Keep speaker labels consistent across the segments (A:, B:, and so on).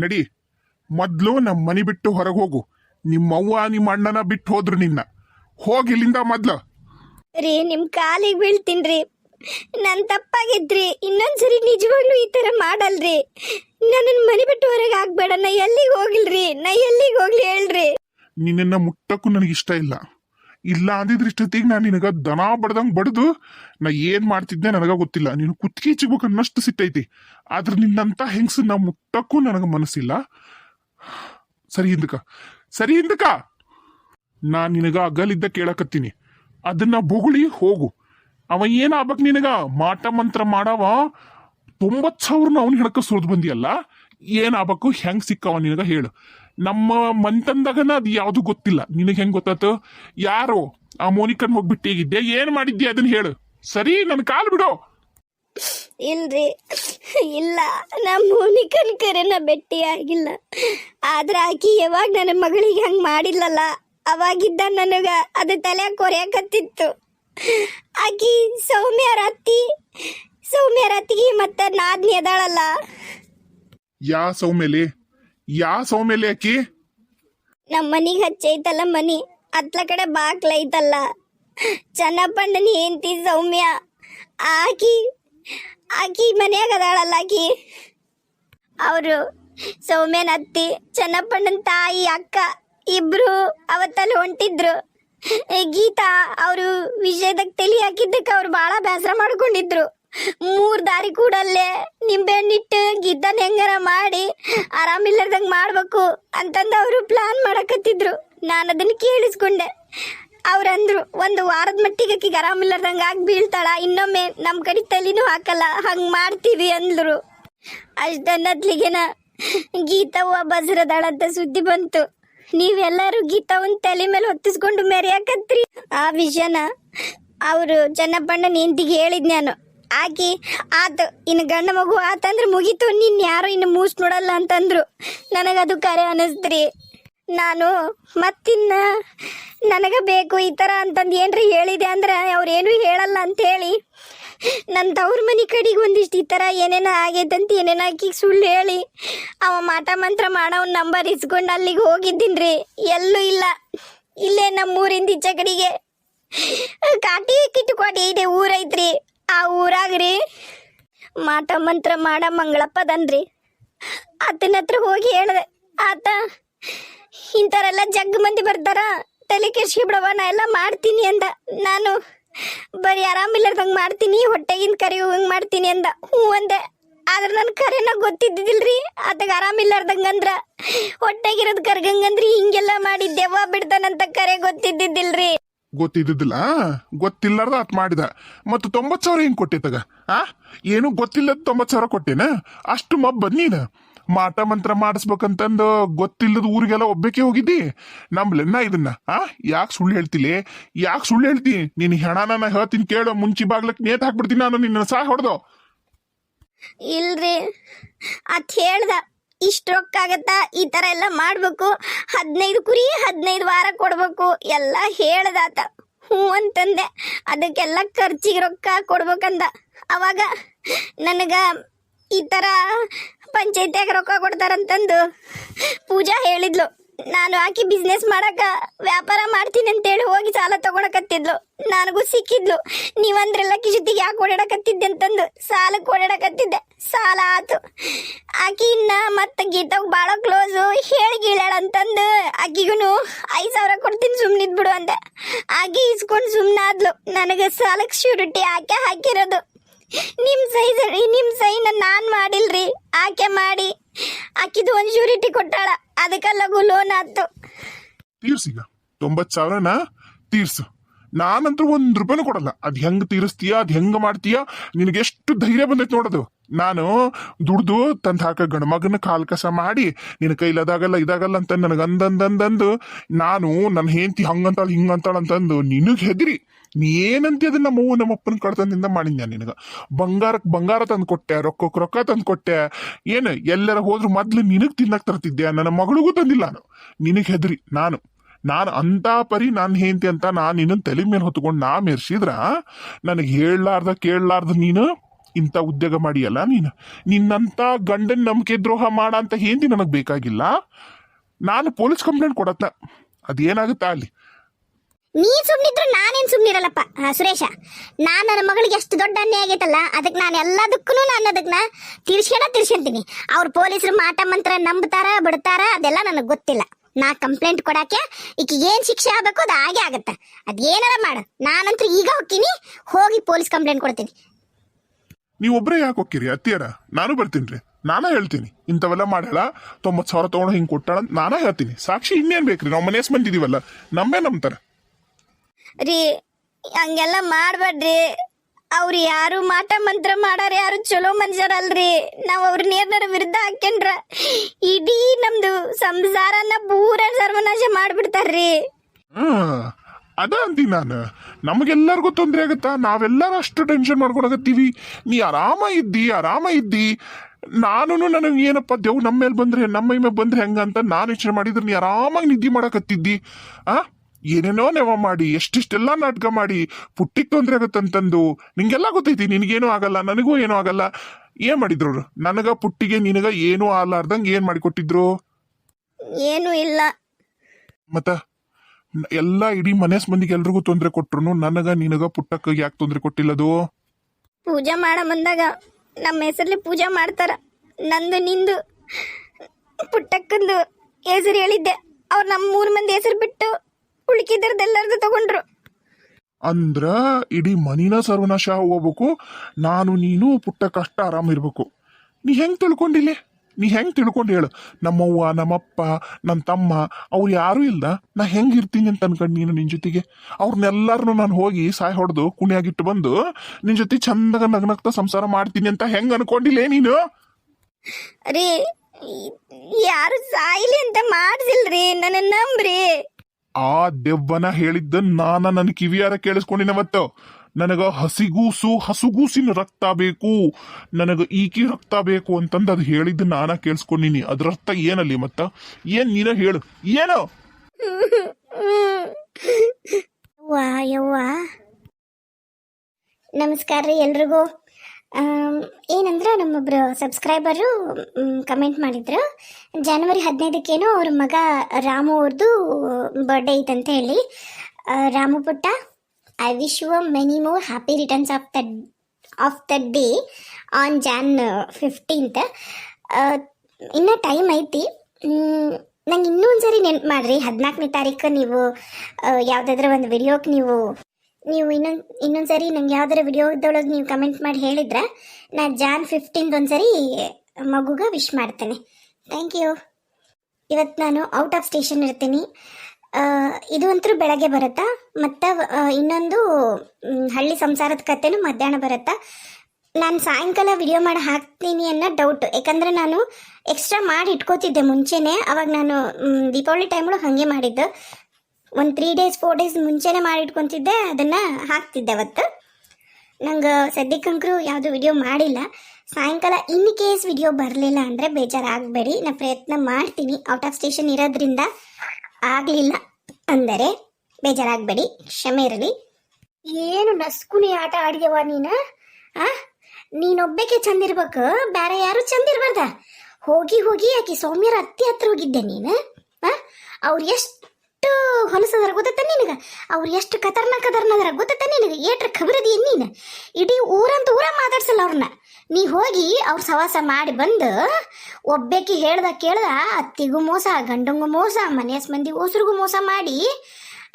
A: ನಡಿ ಮೊದಲು ನಮ್ಮ ಮನೆ ಬಿಟ್ಟು ಹೊರಗೆ ಹೋಗು. ನಿಮ್ಮವ್ವ ನಿಮ್ಮ ಅಣ್ಣನ ಬಿಟ್ಟು ಹೋದ್ರು ನಿನ್ನ. ಹೋಗಿ ಇಲ್ಲಿಂದ ಮೊದ್ಲು.
B: ರೀ ನಿಮ್ ಕಾಲಿಗೆ ಬೀಳ್ತೀನ್ರಿ ನನ್ ತಪ್ಪಾಗಿದ್ರಿ. ಇನ್ನೊಂದ್ಸರಿ ನಿಜವಾಗ್ಲೂ ಈ ತರ ಮಾಡಲ್ರಿ. ನನ್ನ ಮನೆ ಬಿಟ್ಟು ಹೊರಗೆ ಆಗ್ಬೇಡ. ನಾ ಎಲ್ಲಿಗೆ ಹೋಗಿಲ್ರಿ? ನಾ ಎಲ್ಲಿಗೆ ಹೋಗ್ಲಿ ಹೇಳ್ರಿ.
A: ನಿನ್ನನ್ನ ಮುಟ್ಟಕ್ಕೂ ನನಗೆ ಇಷ್ಟ ಇಲ್ಲ. ಇಲ್ಲ ಅಂದಿದ್ರ ಇಷ್ಟೊತ್ತಿಗೆ ನಾನು ನಿನಗ ದನ ಬಡ್ದಂಗೆ ಬಡ್ದು, ನಾ ಏನು ಮಾಡ್ತಿದ್ದೆ ನನಗ ಗೊತ್ತಿಲ್ಲ. ನೀನು ಕುತ್ತಿಗೆ ಚಿಗ್ಬೇಕು ಅನ್ನಷ್ಟು ಸಿಟ್ಟೈತಿ. ಆದ್ರೆ ನಿನ್ನಂತ ಹೆಂಗಸನ್ನ ಮುಟ್ಟಕ್ಕೂ ನನಗೆ ಮನಸ್ಸಿಲ್ಲ. ಸರಿ ಹಿಂದಕ ಸರಿ ಹಿಂದಕ ನಾನು ನಿನಗ ಅಗಲಿದ್ದ ಕೇಳಕತ್ತೀನಿ. ಅದನ್ನ ಬೊಗುಳಿ ಹೋಗು. ಅವ ಏನಾಗ್ಬೇಕು ನಿನಗ? ಮಾಟ ಮಂತ್ರ ಮಾಡವ? ತೊಂಬತ್ತು ಸಾವಿರನ ಅವ್ನ ಹೆಣಕ ಸುರಿದು ಬಂದಿಯಲ್ಲ? ಏನಾಗ್ಬೇಕು ಹೆಂಗ್ ಸಿಕ್ಕವ ನಿನಗ ಹೇಳು. ನಮ್ಮ ಮಂತಂದಾಗನ ಅದು ಯಾವುದು ಗೊತ್ತಿಲ್ಲ. ನಿನಗೆ ಹೆಂಗೆ ಗೊತ್ತಾತು? ಯಾರು ಆ ಮೋನಿಕನ್ ಹೋಗ್ಬಿಟ್ಟು ಹೇಗಿದ್ದೆ? ಏನ್ ಮಾಡಿದ್ದೆ ಅದನ್ನ ಹೇಳು. ಸರಿ ನನ್ನ ಕಾಲ್ ಬಿಡು.
B: ಇಲ್ರಿ ಇಲ್ಲ ನಮ್ಮ ಮೋನಿಕನ್ ಕರೆನ ಭೇಟಿ ಆಗಿಲ್ಲ. ಆದ್ರೆ ಆಕಿ ಯಾವಾಗ ನನ್ನ ಮಗಳಿಗೆ ಹಂಗ್ ಮಾಡಿಲ್ಲಲ್ಲ ಅವಾಗಿದ್ದ ನನಗ ಅದು ತಲೆ ಕೊರೆಯಕತ್ತಿತ್ತು. ಆಕಿ ಸೌಮ್ಯ ರತ್ತಿ ಸೌಮ್ಯ ರತ್ತಿಗೆ ಮತ್ತೆ ನಾದ್ನಿ ಅದಾಳಲ್ಲ.
A: ಯಾ ಸೌಮೇಲೆ ಯಾ ಸೌಮ್ಯಲಿ ಅಕ್ಕಿ?
B: ನಮ್ಮ ಮನಿಗೆ ಹಚ್ಚೈತಲ್ಲ ಮನಿ, ಅತ್ಲ ಕಡೆ ಬಾಕ್ಲೈತಲ್ಲ ಚೆನ್ನಪ್ಪಣ್ಣನ ಹೆಂಡತಿ ಸೌಮ್ಯ. ಆಕಿ ಆಕಿ ಮನ್ಯಾಗ ಅದಾಳಲ್ಲ ಆಕಿ. ಅವರು ಸೌಮ್ಯನ ಅತ್ತಿ, ಚೆನ್ನಪ್ಪಣ್ಣನ ತಾಯಿ, ಅಕ್ಕ, ಇಬ್ರು ಅವತ್ತಲ್ಲಿ ಹೊಂಟಿದ್ರು. ಗೀತಾ ಅವರು ವಿಜಯದಾಗ ತಲೆ ಹಾಕಿದ್ದಕ್ಕೆ ಅವ್ರು ಭಾಳ ಬೇಸರ ಮಾಡ್ಕೊಂಡಿದ್ರು. ಮೂರ್ ದಾರಿ ಕೂಡಲ್ಲೇ ನಿಂಬೆಹಣ್ಣಿಟ್ಟು ಗಿದ್ದನ್ ಹೆಂಗಾರ ಮಾಡಿ ಆರಾಮಿಲ್ಲದಂಗ್ ಮಾಡ್ಬೇಕು ಅಂತಂದು ಅವರು ಪ್ಲಾನ್ ಮಾಡಕತ್ತಿದ್ರು. ನಾನು ಅದನ್ನ ಕೇಳಿಸ್ಕೊಂಡೆ. ಅವ್ರಂದ್ರು, ಒಂದು ವಾರದ ಮಟ್ಟಿಗೆ ಆಕಿಗೆ ಆರಾಮಿಲ್ಲದಂಗ ಆಗಿ ಬೀಳ್ತಾಳ, ಇನ್ನೊಮ್ಮೆ ನಮ್ಮ ಕಡೆ ತಲೆನೂ ಹಾಕಲ್ಲ, ಹಂಗ್ ಮಾಡ್ತೀವಿ ಅಂದ್ರು. ಅಷ್ಟನ್ನತ್ಲಿಗೆನ ಗೀತವ್ವ ಬಜ್ರದಾಳಂತ ಸುದ್ದಿ ಬಂತು. ನೀವೆಲ್ಲರೂ ಗೀತವನ್ ತಲೆ ಮೇಲೆ ಹೊತ್ತಿಸ್ಕೊಂಡು ಮೆರೆಯಾಕತ್ರಿ? ಆ ವಿಷಯನ ಅವರು ಚೆನ್ನಪ್ಪಣ್ಣ ನಿಂತಿಗೆ ಹೇಳಿದ್ ನಾನು. ಆಕಿ ಆತು, ಇನ್ನು ಗಂಡ ಮಗು ಆತಂದ್ರೆ ಮುಗೀತು. ನಿನ್ನ ಯಾರು ಇನ್ನು ಮೂಸ್ ನೋಡಲ್ಲ ಅಂತಂದ್ರು. ನನಗದು ಕರೆ ಅನಿಸ್ತ್ರಿ. ನಾನು ಮತ್ತಿನ್ನ ನನಗ ಬೇಕು ಈ ಥರ ಅಂತಂದು ಏನ್ರಿ ಹೇಳಿದೆ ಅಂದ್ರೆ ಅವ್ರೇನು ಹೇಳಲ್ಲ ಅಂಥೇಳಿ ನನ್ನ ತವ್ರ ಮನೆ ಕಡೆಗೆ ಒಂದಿಷ್ಟು ಈ ಥರ ಏನೇನೋ ಆಗೈತಂತ ಏನೇನೋ ಆಕಿಗೆ ಸುಳ್ಳು ಹೇಳಿ ಅವ ಮಾಟ ಮಂತ್ರ ಮಾಡವನ್ ನಂಬರ್ ಇಸ್ಕೊಂಡು ಅಲ್ಲಿಗೆ ಹೋಗಿದ್ದೀನ್ರಿ. ಎಲ್ಲೂ ಇಲ್ಲ. ಇಲ್ಲೇ ನಮ್ಮೂರಿಂದ ಈಚೆ ಕಡೆಗೆ. ಕಾಟಿ ಕಿಟ್ಟುಕೋಟೆ ಇದೆ ಊರೈತ್ರಿ. ಆ ಊರಾಗ್ರಿ. ಮಾಟ ಮಂತ್ರ ಮಾಡ ಮಂಗಳಪ್ಪದನ್ರಿ ಆತನ ಹತ್ರ ಹೋಗಿ ಹೇಳ್ದೆ, ಆತ, ಇಂಥವರೆಲ್ಲ ಜಗ್ ಮಂದಿ ಬರ್ತಾರ. ತಲೆ ಬಿಡವ ನಾ ಎಲ್ಲ ಮಾಡ್ತೀನಿ ಅಂದ. ನಾನು ಬರೀ ಆರಾಮಿಲ್ಲದಂಗೆ ಮಾಡ್ತೀನಿ ಹೊಟ್ಟೆಗಿಂದ ಕರಿ ಹಂಗೆ ಮಾಡ್ತೀನಿ ಅಂದ. ಹ್ಞೂ ಅಂದೆ. ಆದ್ರೆ ನನ್ನ ಕರೆನ ಗೊತ್ತಿದ್ದಿದ್ದಿಲ್ರಿ. ಆತಗ ಆರಾಮಿಲ್ಲಾರ್ದಂಗ ಅಂದ್ರ. ಹೊಟ್ಟೆಗಿರೋದು ಕರ್ಗಂಗಂದ್ರಿ ಹಿಂಗೆಲ್ಲ ಮಾಡಿ ದೆವ್ವ ಬಿಡ್ತಾನಂತ ಕರೆ ಗೊತ್ತಿದ್ದಿದ್ದಿಲ್ರಿ.
A: ಗೊತ್ತಿದ್ದಿಲ್ಲ ಗೊತ್ತಿಲ್ಲಾರ್ದ ಅತ್ ಮಾಡಿದ. ಮತ್ತು ತೊಂಬತ್ ಸಾವಿರ ಹೆಂಗ್ ಕೊಟ್ಟೆ ತಗ? ಆ, ಏನು ಗೊತ್ತಿಲ್ಲದ ತೊಂಬತ್ ಸಾವಿರ ಕೊಟ್ಟೇನ? ಅಷ್ಟು ಮಬ್ಬ ನೀನು. ಮಾಟ ಮಂತ್ರ ಮಾಡಿಸ್ಬೇಕಂತಂದು ಗೊತ್ತಿಲ್ಲದ ಊರಿಗೆಲ್ಲ ಒಬ್ಬಕ್ಕೆ ಹೋಗಿದ್ದಿ? ನಂಬ್ಲೆನ್ನ ಇದನ್ನ. ಆ, ಯಾಕೆ ಸುಳ್ಳು ಹೇಳ್ತಿಲಿ? ಯಾಕೆ ಸುಳ್ಳು ಹೇಳ್ತಿ? ನೀನು ಹೆಣನ ನಾ ಹೇಳ್ತೀನಿ ಕೇಳು, ಮುಂಚಿ ಬಾಗ್ಲಕ್ ನೇತ್ ಹಾಕ್ಬಿಡ್ತೀನಿ ನಾನು ನಿನ್ನ ಸಹ ಹೊಡೆದು.
B: ಇಲ್ರಿ. ಅತ್ ಹೇಳ್ದ. ಇಷ್ಟು ರೊಕ್ಕ ಆಗತ್ತಾ ಈ ತರ ಎಲ್ಲ ಮಾಡ್ಬೇಕು? ಹದಿನೈದು ಕುರಿ, ಹದಿನೈದು ವಾರ ಕೊಡ್ಬೇಕು. ಎಲ್ಲ ಹೇಳ್ದಾತ. ಹ್ಞೂ ಅಂತಂದೆ. ಅದಕ್ಕೆಲ್ಲ ಖರ್ಚಿಗೆ ರೊಕ್ಕ ಕೊಡ್ಬೇಕಂದ. ಅವಾಗ ನನಗ ಈ ಥರ ಪಂಚಾಯತಿಯಾಗ ರೊಕ್ಕ ಕೊಡ್ತಾರಂತಂದು ಪೂಜಾ ಹೇಳಿದ್ಲು. ನಾನು ಆಕಿ ಬಿಸ್ನೆಸ್ ಮಾಡಕ ವ್ಯಾಪಾರ ಮಾಡ್ತೀನಿ ಅಂತೇಳಿ ಹೋಗಿ ಸಾಲ ತಗೊಳಕತ್ತಿದ್ಲು. ನನಗೂ ಸಿಕ್ಕಿದ್ಲು. ನೀವಂದ್ರೆಲ್ಲ ಜೊತೆಗೆ ಯಾಕೆ ಓಡಾಡಕತ್ತಿದ್ದೆ ಅಂತಂದು ಸಾಲಕ್ಕೆ ಓಡಾಡಕತ್ತಿದ್ದೆ. ಸಾಲ ಆತು. ಆಕಿ ಇನ್ನ ಮತ್ತೆ ಗೀತಾಗ ಭಾಳ ಕ್ಲೋಸು ಹೇಳಿ ಗೀಳ್ಯಾಳ ಅಂತಂದು ಆಕಿಗೂ ಐದು ಸಾವಿರ ಕೊಡ್ತೀನಿ ಸುಮ್ಮನಿದ್ ಬಿಡು ಅಂದೆ. ಆಕಿ ಇಸ್ಕೊಂಡು ಸುಮ್ಮನಾದ್ಲು ನನಗೆ ಸಾಲಕ್ಕೆ ಶ್ಯೂರಿಟಿ ಆಕೆ ಹಾಕಿರೋದು. ನಿಮ್ ಸೈ ಸರಿ ನಿಮ್ ಸೈನ ನಾನ್ ಮಾಡಿಲ್ರಿ. ಆಕೆ ಮಾಡಿ. ಆಕಿದು ಒಂದು ಶ್ಯೂರಿಟಿ ಕೊಟ್ಟಾಳ. ಅದಕ್ಕೆ ಲಘು ಲೋನ್ ಆತು
A: ತೀರ್ಸೀಗ ತೊಂಬತ್ತು ಸಾವಿರನ ತೀರ್ಸು. ನಾನಂತೂ ಒಂದು ರೂಪಾಯಿನೂ ಕೊಡಲ್ಲ. ಅದು ಹೆಂಗ್ ತೀರಿಸ್ತೀಯ, ಅದು ಹೆಂಗೆ ಮಾಡ್ತೀಯಾ, ನಿನಗೆ ಎಷ್ಟು ಧೈರ್ಯ ಬಂದೈತೆ ನೋಡೋದು. ನಾನು ದುಡ್ದು ತಂದು ಹಾಕ ಗಣಮಗನ ಕಾಲ್ ಕಸ ಮಾಡಿ ನಿನ್ನ ಕೈಲದಾಗಲ್ಲ ಇದಾಗಲ್ಲ ಅಂತ ನನಗೆ ಅಂದಂದಂದಂದು ನಾನು ನನ್ನ ಹೆಂಡತಿ ಹಂಗಂತಾಳ ಹಿಂಗಂತಾಳ ಅಂತಂದು ನಿನಗೆ ಹೆದ್ರಿ. ನೀ ಏನಂತ ನಮ್ಮ ನಮ್ಮ ಅಪ್ಪನ ಕಳ್ತನದಿಂದ ಮಾಡಿದ್ಯಾ ನಿನಗೆ? ಬಂಗಾರಕ್ಕೆ ಬಂಗಾರ ತಂದು ಕೊಟ್ಟೆ ರೊಕ್ಕಕ್ಕೆ ರೊಕ್ಕ ತಂದು ಕೊಟ್ಟೆ. ಏನು ಎಲ್ಲರ ಹೋದ್ರು ಮೊದ್ಲು ನಿನಗೆ ತಿನ್ನಕ್ಕೆ ತರ್ತಿದ್ದೆ ನನ್ನ ಮಗಳಿಗೂ ತಂದಿಲ್ಲ ನಾನು. ನಿನಗೆ ಹೆದ್ರಿ ನಾನು. ನಾನು ಅಂತ ಪರಿ ನಾನು ಹೆಂಡತಿ ಅಂತ ನಾನು ನಿನ್ನ ತಲೆ ಮೇಲೆ ಹೊತ್ಕೊಂಡು ನಾ ಮೇರ್ಸಿದ್ರ, ನನಗೆ ಹೇಳಲಾರ್ದ ಕೇಳಲಾರ್ದ ನೀನು ಇಂಥ ಉದ್ಯೋಗ ಮಾಡಿಯಲ್ಲ ನೀನು? ನಿನ್ನಂತ ಗಂಡನ ನಂಬಿಕೆ ದ್ರೋಹ ಮಾಡ ಅಂತ ಹೇಂದಿ ನನಗೆ ಬೇಕಾಗಿಲ್ಲ? ನಾನು ಪೊಲೀಸ್ ಕಂಪ್ಲೇಂಟ್ ಕೊಡತ್ತ ಅದೇನಾಗುತ್ತಾ ಅಲ್ಲಿ?
C: ನೀ ಸುಮ್ಮನಿದ್ರು ನಾನೇನ್ ಸುಮ್ಮನಿರಲ್ಲಪ್ಪ ಸುರೇಶ. ನಾನು ನನ್ನ ಮಗಳಿಗೆ ಎಷ್ಟು ದೊಡ್ಡ ಅನ್ಯಾಯ ಆಗೈತಲ್ಲ ಅದಕ್ಕೆ ನಾನು ಎಲ್ಲದಕ್ಕೂ ನಾನು ಅದಕ್ಕೆ ತಿರ್ಸ್ಕೊಂಡ ತಿರ್ಸ್ಕೊಂತೀನಿ ಅವ್ರ ಪೊಲೀಸರು ಮಾಟ ಮಂತ್ರ ನಂಬ್ತಾರ, ಬಿಡ್ತಾರ, ಅದೆಲ್ಲ ನನಗೆ ಗೊತ್ತಿಲ್ಲ. ನಾ ಕಂಪ್ಲೇಂಟ್ ಕೊಡಕ್ಕೆ ಈಕೆ ಏನು ಶಿಕ್ಷೆ ಆಗಬೇಕು ಅದು ಹಾಗೆ ಆಗುತ್ತೆ. ಅದೇನಾರ ಮಾಡು. ನಾನಂತೂ ಈಗ ಹೋಗ್ತೀನಿ, ಹೋಗಿ ಪೊಲೀಸ್ ಕಂಪ್ಲೇಂಟ್ ಕೊಡ್ತೀನಿ.
A: ನೀವೊಬ್ರೇ ಯಾಕೆ ಹೋಗ್ತೀರಿ? ಅತ್ತಿಯರ? ನಾನು ಬರ್ತೀನಿ ರೀ. ನಾನೇ ಹೇಳ್ತೀನಿ. ಇಂಥವೆಲ್ಲ ಮಾಡಲ್ಲ ತೊಂಬತ್ತು ಸಾವಿರ ತೊಗೊಂಡು ಹಿಂಗೆ ಕೊಟ್ಟಾಳ ಅಂತ ನಾನೇ ಹೇಳ್ತೀನಿ. ಸಾಕ್ಷಿ ಇನ್ನೇನು ಬೇಕ್ರಿ? ನಾವು ಮನೇಸ್ ಬಂದಿದ್ದೀವಲ್ಲ ನಮ್ಮೇ ನಂಬ್ತಾರೆ.
C: ರೀ ಹಂಗೆಲ್ಲ ಮಾಡಬೇಡ್ರಿ. ಅವ್ರು ಯಾರು ಮಾಟ ಮಂತ್ರ ಮಾಡಾರ ಯಾರು ಚಲೋ ಮನುಷ್ಯರಲ್ರಿ. ನಾವು ಅವ್ರ ನೇರ್ನರ ವಿರುದ್ಧ ಹಾಕ್ಯಂಡ್ರ ಇಡೀ ನಮ್ದು ಸಂಸಾರನ ಪೂರ ಸರ್ವನಾಶ ಮಾಡ್ಬಿಡ್ತಾರ್ರಿ.
A: ಹ್ಮ್ ಅದ ಅಂತೀನಿ ನಾನು. ನಮಗೆಲ್ಲರಿಗೂ ತೊಂದರೆ ಆಗುತ್ತಾ? ನಾವೆಲ್ಲರೂ ಅಷ್ಟು ಟೆನ್ಷನ್ ಮಾಡ್ಕೊಳಕತ್ತೀವಿ ನೀ ಆರಾಮ ಇದ್ದಿ ಆರಾಮ ಇದ್ದಿ. ನಾನು ನನಗೆ ಏನಪ್ಪ ದೇವ್ ನಮ್ಮ ಮೇಲೆ ಬಂದ್ರೆ ನಮ್ಮ ಮೈ ಮೇಲೆ ಬಂದ್ರೆ ಹೆಂಗಂತ ನಾನು ಯೋಚನೆ ಮಾಡಿದ್ರೆ ನೀ ಆರಾಮಾಗಿ ನಿದ್ದೆ ಮಾಡಕತ್ತಿದ್ದಿ. ಆ? ಏನೇನೋ ನೆವ ಮಾಡಿ ಎಷ್ಟಿಷ್ಟೆಲ್ಲ ನಾಟಕ ಮಾಡಿ ಪುಟ್ಟಿಗೆ ತೊಂದರೆ ಆಗುತ್ತಂತಂದು. ನಿಂಗೆಲ್ಲ ಗೊತ್ತೈತಿ ನಿನಗೇನು ಆಗಲ್ಲ ನನಗೂ ಏನೂ ಆಗಲ್ಲ. ಏನ್ ಮಾಡಿದ್ರು ನನಗೆ ನನಗ ಪುಟ್ಟಿಗೆ ನಿನಗ ಏನೂ ಆಗ್ಲಾರ್ದಂಗೆ ಏನು ಮಾಡಿಕೊಟ್ಟಿದ್ರು?
C: ಏನು ಇಲ್ಲ.
A: ಮತ್ತ? ಎಲ್ಲ ಇಡೀ ಮನೆಸ್ ಮಂದಿಗೆ ಎಲ್ರಿಗೂ ತೊಂದರೆ ಕೊಟ್ರು ನನಗ ನಿನಗ ಪುಟ್ಟಕ್ಕ ಯಾಕೆ ತೊಂದರೆ ಕೊಟ್ಟಿಲ್ಲದು?
C: ಪೂಜೆ ಮಾಡ ಬಂದಾಗ ನಮ್ಮ ಹೆಸರಲ್ಲಿ ಪೂಜೆ ಮಾಡ್ತಾರ. ನಂದು ನಿಂದು ಪುಟ್ಟಕ್ಕಂದು ಹೆಸರು ಹೇಳಿದ್ದೆ. ಅವ್ರು ನಮ್ಮ ಮೂರು ಮಂದಿ ಹೆಸರು ಬಿಟ್ಟು ಉಳ್ಕಿದ್ರದ್ದೆಲ್ಲರದು ತಗೊಂಡ್ರು.
A: ಅಂದ್ರ ಇಡೀ ಮನಿನ ಸರ್ವನಾಶ ಹೋಗ್ಬೇಕು ನಾನು ನೀನು ಪುಟ್ಟಕ್ಕ ಅಷ್ಟ ಆರಾಮ ಇರ್ಬೇಕು. ನೀ ಹೆಂಗ್ ತಿಳ್ಕೊಂಡಿಲ್ಲ ನೀ ಹೆಂಗೆ ತಿಳ್ಕೊಂಡು ಹೇಳು. ನಮ್ಮವ್ವ ನಮ್ಮಪ್ಪ ನನ್ನ ತಮ್ಮ ಅವ್ರು ಯಾರೂ ಇಲ್ಲ. ನಾ ಹೆಂಗೆ ಇರ್ತೀನಿ ಅಂತ ಅನ್ಕಂಡು ನೀನು ನಿನ್ನ ಜೊತೆಗೆ? ಅವ್ರನ್ನೆಲ್ಲರನ್ನೂ ನಾನು ಹೋಗಿ ಸಾಯ್ ಹೊಡೆದು ಕುಣಿಯಾಗಿಟ್ಟು ಬಂದು ನಿನ್ನ ಜೊತೆ ಚಂದಾಗ ನಗ್ನಗ್ತಾ ಸಂಸಾರ ಮಾಡ್ತೀನಿ ಅಂತ ಹೆಂಗೆ ಅನ್ಕೊಂಡಿಲ್ಲೇ ನೀನು?
C: ರೀ ಯಾರು ಸಾಯಿಲಿ ಅಂತ ಮಾಡಿಸಿಲ್ರಿ ನನ್ನ ನಂಬ್ರಿ.
A: ಆ ದೆವ್ವನ ಹೇಳಿದ್ದ ನಾನ ನನ್ನ ಕಿವಿಯಾರ ಕೇಳಿಸ್ಕೊಂಡಿನವತ್ತು. ನನಗ ಹಸಿಗೂಸು, ಹಸುಗೂಸಿನ ರಕ್ತ ಬೇಕು, ನನಗ ಈಕಿ ರಕ್ತ ಬೇಕು ಅಂತಂದು ಅದು ಹೇಳಿದ್ದು ನಾನ ಕೇಳಿಸ್ಕೊಂಡಿನಿ. ಅದ್ರ ಅರ್ಥ ಏನಲ್ಲಿ ಮತ್ತ? ಏನ್ ನೀನ ಹೇಳು. ಏನು?
C: ವಾ ನಮಸ್ಕಾರ ರೀ ಎಲ್ರಿಗೂ. ಏನಂದ್ರ ನಮ್ಮೊಬ್ರು ಸಬ್ಸ್ಕ್ರೈಬರು ಕಮೆಂಟ್ ಮಾಡಿದ್ರು. ಜನವರಿ ಹದಿನೈದಕ್ಕೇನೋ ಅವ್ರ ಮಗ ರಾಮು ಅವ್ರದ್ದು ಬರ್ಡೇ ಐತಂತ ಹೇಳಿ. ರಾಮು ಪುಟ್ಟ. I wish you a many more happy returns of the of the day on Jan fifteenth ಇನ್ನೂ ಟೈಮ್ ಐತಿ ನಂಗೆ ಇನ್ನೂ ಒಂದ್ಸರಿ ನೆನ್ಪು ಮಾಡ್ರಿ. ಹದಿನಾಲ್ಕನೇ ತಾರೀಕು ನೀವು ಯಾವುದಾದ್ರೂ ಒಂದು ವಿಡಿಯೋಕ್ಕೆ ನೀವು ನೀವು ಇನ್ನೊಂದು ಇನ್ನೊಂದ್ಸರಿ ನಂಗೆ ಯಾವ್ದಾರ ವಿಡಿಯೋದೊಳಗೆ ನೀವು ಕಮೆಂಟ್ ಮಾಡಿ ಹೇಳಿದ್ರೆ ನಾ ಜಾನ್ ಫಿಫ್ಟೀನ್ದು ಒಂದ್ಸರಿ ಮಗುಗೆ ವಿಶ್ ಮಾಡ್ತೇನೆ. ಥ್ಯಾಂಕ್ ಯು ಇವತ್ತು ನಾನು ಔಟ್ ಆಫ್ ಸ್ಟೇಷನ್ ಇರ್ತೀನಿ. ಇದು ಅಂತೂ ಬೆಳಗ್ಗೆ ಬರುತ್ತಾ? ಮತ್ತು ಇನ್ನೊಂದು ಹಳ್ಳಿ ಸಂಸಾರದ ಕಥೆನೂ ಮಧ್ಯಾಹ್ನ ಬರುತ್ತಾ? ನಾನು ಸಾಯಂಕಾಲ ವಿಡಿಯೋ ಮಾಡಿ ಹಾಕ್ತೀನಿ ಅನ್ನೋ ಡೌಟ್ ಯಾಕಂದ್ರೆ ನಾನು ಎಕ್ಸ್ಟ್ರಾ ಮಾಡಿ ಇಟ್ಕೋತಿದ್ದೆ ಮುಂಚೆನೆ. ಅವಾಗ ನಾನು ದೀಪಾವಳಿ ಟೈಮೊಳಗೆ ಹಾಗೆ ಮಾಡಿದ್ದು. ಒಂದು ತ್ರೀ ಡೇಸ್ ಫೋರ್ ಡೇಸ್ ಮುಂಚೆನೆ ಮಾಡಿ ಇಟ್ಕೊತಿದ್ದೆ. ಅದನ್ನು ಹಾಕ್ತಿದ್ದೆ ಅವತ್ತು. ನಂಗೆ ಸದ್ಯಕ್ಕಂಕರು ಯಾವುದು ವಿಡಿಯೋ ಮಾಡಿಲ್ಲ. ಸಾಯಂಕಾಲ ಇನ್ ಕೇಸ್ ವಿಡಿಯೋ ಬರಲಿಲ್ಲ ಅಂದರೆ ಬೇಜಾರಾಗಬೇಡಿ. ನಾನು ಪ್ರಯತ್ನ ಮಾಡ್ತೀನಿ. ಔಟ್ ಆಫ್ ಸ್ಟೇಷನ್ ಇರೋದ್ರಿಂದ. ಆಗಲಿಲ್ಲ ಅಂದರೆ ಬೇಜಾರಾಗಬೇಡಿ, ಕ್ಷಮೆ ಇರಲಿ. ಏನು ನಸ್ಕುನಿ ಆಟ ಆಡಿದವ ನೀನ? ಆ? ನೀನೊಬ್ಬಕ್ಕೆ ಚಂದ ಇರ್ಬೇಕು ಬೇರೆ ಯಾರು ಚಂದಿರ್ಬಾರ್ದ? ಹೋಗಿ ಹೋಗಿ ಆಕಿ ಸೌಮ್ಯರ ಅತ್ತಿ ಹತ್ರ ಹೋಗಿದ್ದೆ ನೀನು. ಆ? ಅವ್ರು ಎಷ್ಟು ಹೊಲಸದಾರ ಗೊತ್ತ ನಿನಗ? ಅವ್ರು ಎಷ್ಟು ಕತರ್ನ ಅದಾರ ಗೊತ್ತ ನಿನಗ? ಏಟ್ರ ಖಬರದಿ ನೀನು? ಇಡೀ ಊರಂತ ಊರ ಮಾತಾಡ್ಸಲ್ಲ ಅವ್ರನ್ನ ನೀ ಹೋಗಿ ಅವ್ರ ಸವಾಸ ಮಾಡಿ ಬಂದು ಒಬ್ಬಾಕಿ ಹೇಳ್ದ ಕೇಳ್ದ ಅತ್ತಿಗೂ ಮೋಸ ಗಂಡಂಗೂ ಮೋಸ ಮನೆಯಸ್ ಮಂದಿ ಓಸರಿಗೂ ಮೋಸ ಮಾಡಿ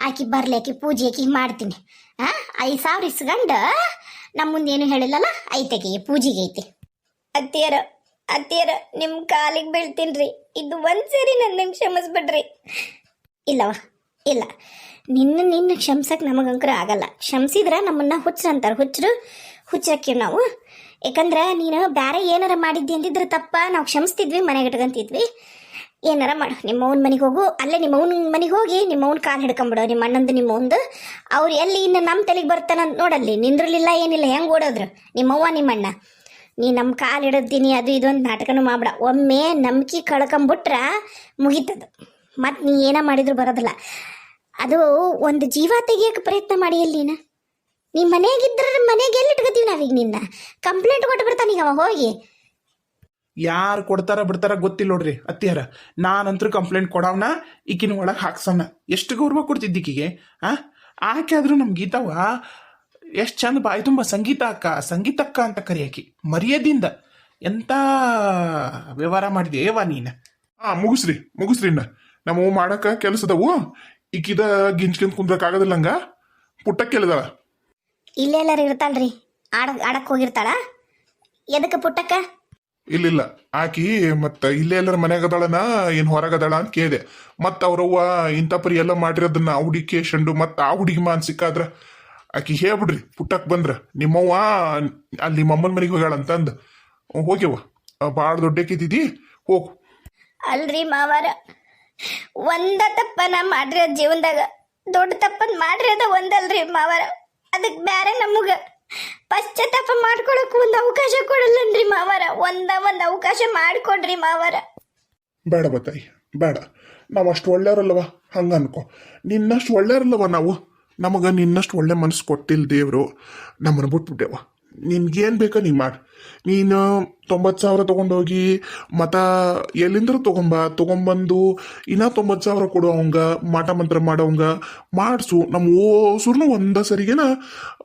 C: ಆಕಿ ಬರ್ಲಿ ಆಕಿ ಪೂಜೆ ಆಕಿ ಮಾಡ್ತೀನಿ. ಆ? ಐದು ಸಾವಿರ ಇಸ್ಕಂಡ ನಮ್ಮ ಮುಂದೆ ಏನು ಹೇಳಿಲ್ಲಲ್ಲ? ಐತೆಗೆ ಪೂಜೆಗೆ ಐತಿ. ಅತ್ತಿಯರ ಅತ್ತಿಯರ ನಿಮ್ಮ ಕಾಲಿಗೆ ಬೀಳ್ತೀನಿ ಬೀಳ್ತೀನ್ರಿ. ಇದು ಒಂದ್ಸರಿ ನನ್ನ ಕ್ಷಮಿಸ್ಬಿಡ್ರಿ. ಇಲ್ಲವ ಇಲ್ಲ. ನಿನ್ನ ನಿನ್ನ ಕ್ಷಮ್ಸಕ್ಕೆ ನಮಗಂಕರ ಆಗಲ್ಲ. ಕ್ಷಮಿಸಿದ್ರೆ ನಮ್ಮನ್ನ ಹುಚ್ಚರು ಅಂತಾರೆ. ಹುಚ್ಚರು ಹುಚ್ಚಕ್ಕೀವಿ ನಾವು. ಯಾಕಂದ್ರೆ ನೀನು ಬೇರೆ ಏನಾರ ಮಾಡಿದ್ದಿ ಅಂತಿದ್ರೆ ತಪ್ಪ. ನಾವು ಕ್ಷಮಿಸ್ತಿದ್ವಿ ಮನೆಗೆ ಇಟ್ಕೊಂತಿದ್ವಿ ಏನಾರ ಮಾಡು, ನಿಮ್ಮ ಅವ್ನ ಮನೆಗೆ ಹೋಗು. ಅಲ್ಲೇ ನಿಮ್ಮ ಅವ್ನ ಮನೆಗೆ ಹೋಗಿ ನಿಮ್ಮ ಅವ್ನ ಕಾಲು ಹಿಡ್ಕೊಂಬಿಡು. ನಿಮ್ಮ ಅಣ್ಣಂದು ನಿಮ್ಮ ಒಂದು ಅವ್ರು ಎಲ್ಲಿ ಇನ್ನು ನಮ್ಮ ತಲೆಗೆ ಬರ್ತಾನ ನೋಡಲ್ಲಿ. ನಿಂದ್ರಲಿಲ್ಲ, ಏನಿಲ್ಲ, ಹೆಂಗೆ ಓಡೋದ್ರು? ನಿಮ್ಮವ್ವ ನಿಮ್ಮಣ್ಣ ನೀ ನಮ್ಮ ಕಾಲು ಹಿಡಿದೀನಿ, ಅದು ಇದು ಒಂದು ನಾಟಕನೂ ಮಾಡ್ಬಿಡ. ಒಮ್ಮೆ ನಂಬಿಕೆ ಕಳ್ಕೊಂಬಿಟ್ರ ಮುಗೀತದು. ಮತ್ತು ನೀ ಏನ ಮಾಡಿದ್ರು ಬರೋದಿಲ್ಲ. ಅದು ಒಂದು ಜೀವ ತೆಗಿಯೋಕೆ ಪ್ರಯತ್ನ ಮಾಡಿ ಅಲ್ಲಿ ನೀನು?
B: ನೀ ಮನೆಯಾಗಿದ್ರ ಮನೆಗೆ ಎಲ್ಲಿ ಇಟ್ಕೋತೀವಿ ನಾವೀಗ ನಿನ್ನ? ಕಂಪ್ಲೇಂಟ್ ಕೊಟ್ಟು ಬರ್ತಾನೀಗ ಅವ, ಹೋಗಿ.
D: ಯಾರು ಕೊಡ್ತಾರ ಬಿಡ್ತಾರ ಗೊತ್ತಿಲ್ಲ ನೋಡ್ರಿ ಅತ್ತಿಯಾರ ನಾನಂತರೂ ಕಂಪ್ಲೇಂಟ್ ಕೊಡವನ, ಈಕಿನ ಒಳಗೆ ಹಾಕ್ಸೋಣ ಎಷ್ಟು ಗೌರವ ಕೊಡ್ತಿದ್ದಿಕ್ಕಿಗೆ ಆ? ಆಕೆ ಆದ್ರೂ ನಮ್ಮ ಗೀತವ ಎಷ್ಟು ಚಂದ ಬಾಯಿ ತುಂಬ ಸಂಗೀತ ಅಕ್ಕ ಸಂಗೀತ ಅಕ್ಕ ಅಂತ ಕರಿಯಾಕಿ ಮರ್ಯಾದಿಂದ ಎಂತ ವ್ಯವಹಾರ ಮಾಡಿದೆಯವ ನೀನು?
A: ಹಾ ಮುಗಿಸ್ರಿ ಮುಗಿಸ್ರಿ ನಮ್ಮ ಮಾಡಕ ಕೆಲಸದವು. ಈಕಿದ ಗಿಂಚ್ಕೊಂಡ್ ಕುಂದ್ರಕ್ ಪುಟ್ಟಕ್ಕೆ ಹಂಗ? ಪುಟ್ಟ ಕೇಳಿದಾಳ.
B: ಇಲ್ಲೇ ಎಲ್ಲಾರು ಇರ್ತಾಳ್ರಿ. ಆಡ ಆಡಕ್ ಹೋಗಿರ್ತಾಳ. ಎದಕ್ಕೆ ಪುಟ್ಟಕ್ಕ?
A: ಇಲ್ಲಿಲ್ಲ. ಆಕಿ ಮತ್ತ ಇಲ್ಲೇ ಎಲ್ಲರ ಮನ್ಯಾಗ ಅದಾಳನ ಏನ್ ಹೊರಗದಾಳ ಅಂತ ಕೇಳಿದೆ. ಮತ್ತ ಅವ್ರವ್ವ ಇಂಥ ಪರಿ ಎಲ್ಲ ಮಾಡಿರೋದನ್ನ ಆ ಹುಡುಗಿ ಶಂಡು ಮತ್ತ ಆ ಹುಡುಗಿ ಮಾನ್ ಸಿಕ್ಕಾದ್ರ ಆಕಿ ಹೇಳ್ಬಿಡ್ರಿ ಪುಟ್ಟಕ್ ಬಂದ್ರ. ನಿಮ್ಮವ್ವ ಅಲ್ಲಿ ಮಮ್ಮನ ಮನೆಗೆ ಹೋಗ್ಯಾಳ ಅಂತಂದ. ಹೋಗ್ಯವ ಭಾಳ ದೊಡ್ಡಕ್ಕಿದ್ದೀ ಹೋಗು.
B: ಅಲ್ರಿ ಮಾವಾರ. ಒಂದ ತಪ್ಪನ ಮಾಡ್ರಿ ಜೀವನದಾಗ. ದೊಡ್ಡ ತಪ್ಪನ್ ಮಾಡಿರೋದ ಒಂದಲ್ರಿ ಮಾವರ. ಅದಕ್ಕೆ ಬೇರೆ ನಮಗ ಪಶ್ಚಾತ್ತಾಪ ಮಾಡ್ಕೊಳಕ್ ಒಂದ್ ಅವಕಾಶ ಕೊಡಲ್ಲನ್ರಿ ಮಾವರ. ಒಂದ ಒಂದ್ ಅವಕಾಶ ಮಾಡ್ಕೊಡ್ರಿ ಮಾವರ.
A: ಬೇಡ ಬತ್ತಾಯಿ, ಬೇಡ. ನಾವು ಅಷ್ಟು ಒಳ್ಳೆಯವ್ರಲ್ಲವ ಹಂಗ ಅನ್ಕೋ. ನಿನ್ನಷ್ಟು ಒಳ್ಳೆಯವ್ರಲ್ಲವ ನಾವು? ನಮಗೆ ನಿನ್ನಷ್ಟು ಒಳ್ಳೆ ಮನಸ್ಸು ಕೊಟ್ಟಿಲ್ಲ ದೇವರು. ನಮ್ಮನ್ನು ಬಿಟ್ಬಿಟ್ಟೆವ ನಿನ್ಗೇನು ಬೇಕೋ ನೀ ಮಾಡಿ. ನೀನು ತೊಂಬತ್ತು ಸಾವಿರ ತೊಗೊಂಡೋಗಿ ಮತ ಎಲ್ಲಿಂದ್ರೂ ತೊಗೊಂಬ ತೊಗೊಂಬಂದು ಇನ್ನೂ ತೊಂಬತ್ತು ಸಾವಿರ ಕೊಡು ಅವಂಗ ಮಾಟ ಮಂತ್ರ ಮಾಡೋವಂಗ. ಮಾಡಿಸು. ನಮ್ಮ ಓಸುರ್ನು ಒಂದ ಸರಿಗೆನ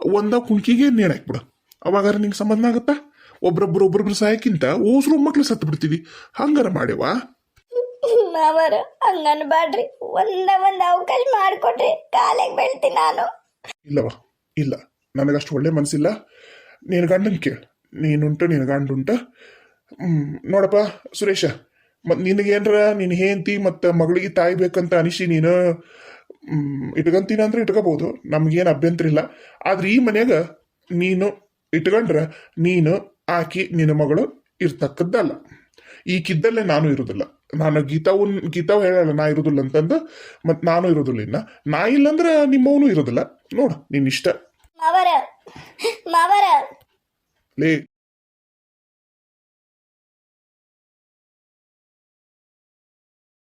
A: ಒಂದ ಕುಣ್ಕಿಗೆ ನೇಣ್ ಬಿಡು ಅವಾಗಾರ ನಿಂಗೆ ಸಂಬಂಧ ಆಗುತ್ತಾ? ಒಬ್ರೊಬ್ರು ಒಬ್ರೊಬ್ರು ಸಾಯಕ್ಕಿಂತ ಓಸ್ರು ಮಕ್ಳು ಸತ್ತು ಬಿಡ್ತೀವಿ. ಹಂಗಾರ ಮಾಡೇವಾ
B: ಮಾವಾರ ಹಂಗನ್ಬಾಡ್ರಿ ಒಂದ ಒಂದ್ ಅವಕಾಶ ಮಾಡಿಕೊಡ್ರಿ ಕಾಲಿಗೆ ಬೀಳ್ತೀನಿ ನಾನು.
A: ಇಲ್ಲವಾ ಇಲ್ಲ. ನನಗಷ್ಟು ಒಳ್ಳೆ ಮನಸ್ಸಿಲ್ಲ. ನೀನು ಗಂಡನ ಕೇಳು. ನೀನುಂಟು ನಿನ್ನ ಗಂಡುಂಟ. ನೋಡಪ್ಪ, ಸುರೇಶ ಮತ್ತು ನಿನಗೇನ್ರ? ನಿನ್ನ ಹೆಂಡತಿ ಮತ್ತು ಮಗಳಿಗೆ ತಾಯಿ ಬೇಕಂತ ಅನಿಸಿ ನೀನು ಇಟ್ಕೊಂತೀನಿ ಅಂದ್ರೆ ಇಟ್ಕೋಬಹುದು ನಮ್ಗೇನು ಅಭ್ಯಂತರ ಇಲ್ಲ. ಆದ್ರೆ ಈ ಮನೆಯಾಗ ನೀನು ಇಟ್ಕೊಂಡ್ರೆ, ನೀನು, ಆಕಿ, ನಿನ್ನ ಮಗಳು ಇರ್ತಕ್ಕದ್ದಲ್ಲ. ಈಕಿದ್ದಲ್ಲೇ ನಾನು ಇರೋದಿಲ್ಲ. ನಾನು ಗೀತಾವು ಗೀತಾವು ಹೇಳಲ್ಲ, ನಾ ಇರೋದಿಲ್ಲ ಅಂತಂದು ಮತ್ತು ನಾನು ಇರೋದಿಲ್ಲ ಇನ್ನ. ನಾ ಇಲ್ಲಂದ್ರೆ ನಿಮ್ಮವನು ಇರೋದಿಲ್ಲ. ನೋಡು ನಿನ್ನ ಇಷ್ಟ
B: ಮಾವರ ಮಾವರ
A: ಲೇ